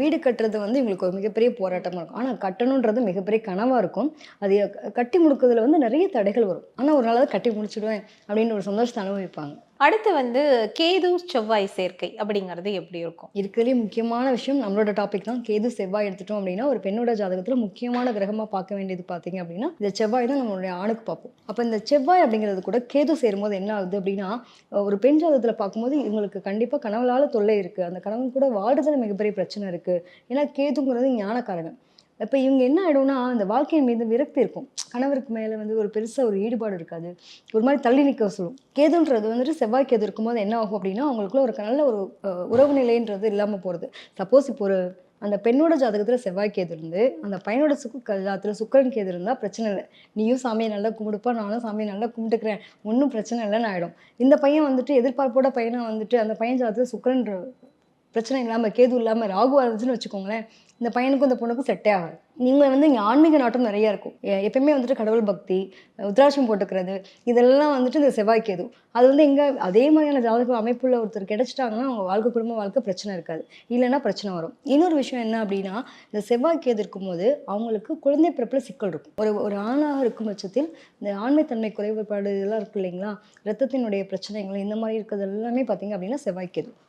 வீடு கட்டுறது வந்து இவங்களுக்கு ஒரு மிகப்பெரிய போராட்டமாக இருக்கும். ஆனால் கட்டணுன்றது மிகப்பெரிய கனவாக இருக்கும். அது கட்டி முடிக்கிறதுல வந்து நிறைய தடைகள் வரும். ஆனால் ஒரு நாளாவது கட்டி முடிச்சிடுவேன் அப்படின்னு ஒரு சந்தோஷத்தை அனுபவிப்பாங்க. அடுத்து வந்து கேது செவ்வாய் சேர்க்கை அப்படிங்கிறது எப்படி இருக்கும்? இருக்கிறதுலே முக்கியமான விஷயம் நம்மளோட டாபிக் தான். கேது செவ்வாய் எடுத்துட்டோம் அப்படின்னா ஒரு பெண்ணோட ஜாதகத்தில் முக்கியமான கிரகமாக பார்க்க வேண்டியது பார்த்தீங்க அப்படின்னா இந்த செவ்வாய் தான் நம்மளுடைய ஆணுக்கு பார்ப்போம். அப்போ இந்த செவ்வாய் அப்படிங்கிறது கூட கேது சேரும்போது என்ன ஆகுது அப்படின்னா ஒரு பெண் ஜாதகத்தில் பார்க்கும்போது இவங்களுக்கு கண்டிப்பாக கனவுளால் தொல்லை இருக்குது அந்த கனவு கூட வாடுதல் மிகப்பெரிய பிரச்சனை இருக்குது ஏன்னா கேதுங்கிறது ஞானக்காரகன். இப்போ இவங்க என்ன ஆகிடும்னா அந்த வாழ்க்கையின் மீது விரக்தி இருக்கும். கணவருக்கு மேலே வந்து ஒரு பெருசாக ஒரு ஈடுபாடு இருக்காது. ஒரு மாதிரி தள்ளி நிற்க சொல்லும் கேதுன்றது வந்துட்டு செவ்வாய் கேது இருக்கும்போது என்ன ஆகும் அப்படின்னா அவங்களுக்குள்ள ஒரு நல்ல ஒரு உறவு நிலைன்றது இல்லாமல் போகிறது சப்போஸ் இப்போ ஒரு அந்த பெண்ணோட ஜாதகத்தில் செவ்வாய் கேது இருந்து அந்த பையனோட சுக்கு ஜாதகத்தில் சுக்கரன் கேது இருந்தால் பிரச்சனை இல்லை. நீயும் சாமியை நல்லா கும்பிடுப்பா நானும் சாமியை நல்லா கும்பிட்டுக்கிறேன். ஒன்றும் பிரச்சனை இல்லைன்னு ஆகிடும் இந்த பையன் வந்துட்டு எதிர்பார்ப்போட பையனை வந்துட்டு அந்த பையன் ஜாதகத்தில் சுக்கரன்ற பிரச்சனை இல்லாமல் கேது இல்லாமல் ராகுவாக இருந்துச்சுன்னு வச்சுக்கோங்களேன் இந்த பையனுக்கும் இந்த பொண்ணுக்கும் செட்டே ஆகாது. நீங்கள் வந்து இங்கே ஆன்மீக நாட்டம் நிறையா இருக்கும். எ- எப்பயுமே வந்துட்டு கடவுள் பக்தி உத்ராட்சம் போட்டுக்கிறது இதெல்லாம் வந்துட்டு இந்த செவ்வாய் கேது. அது வந்து எங்கே அதே மாதிரியான ஜாதக அமைப்புள்ள ஒருத்தர் கிடைச்சிட்டாங்கன்னா அவங்க வாழ்க்கை குடும்ப வாழ்க்கை பிரச்சனை இருக்காது. இல்லைன்னா பிரச்சனை வரும். இன்னொரு விஷயம் என்ன அப்படின்னா இந்த செவ்வாய் கேது இருக்கும்போது அவங்களுக்கு குழந்தை பிறப்பில் சிக்கல் இருக்கும். ஒரு ஒரு ஆணாக இருக்கும் பட்சத்தில் இந்த ஆண்மைத்தன்மை குறைபாடு இதெல்லாம் இருக்கு இல்லைங்களா? ரத்தத்தினுடைய பிரச்சனைகள் இந்த மாதிரி இருக்கிறது எல்லாமே பார்த்தீங்க அப்படின்னா செவ்வாய் கேது.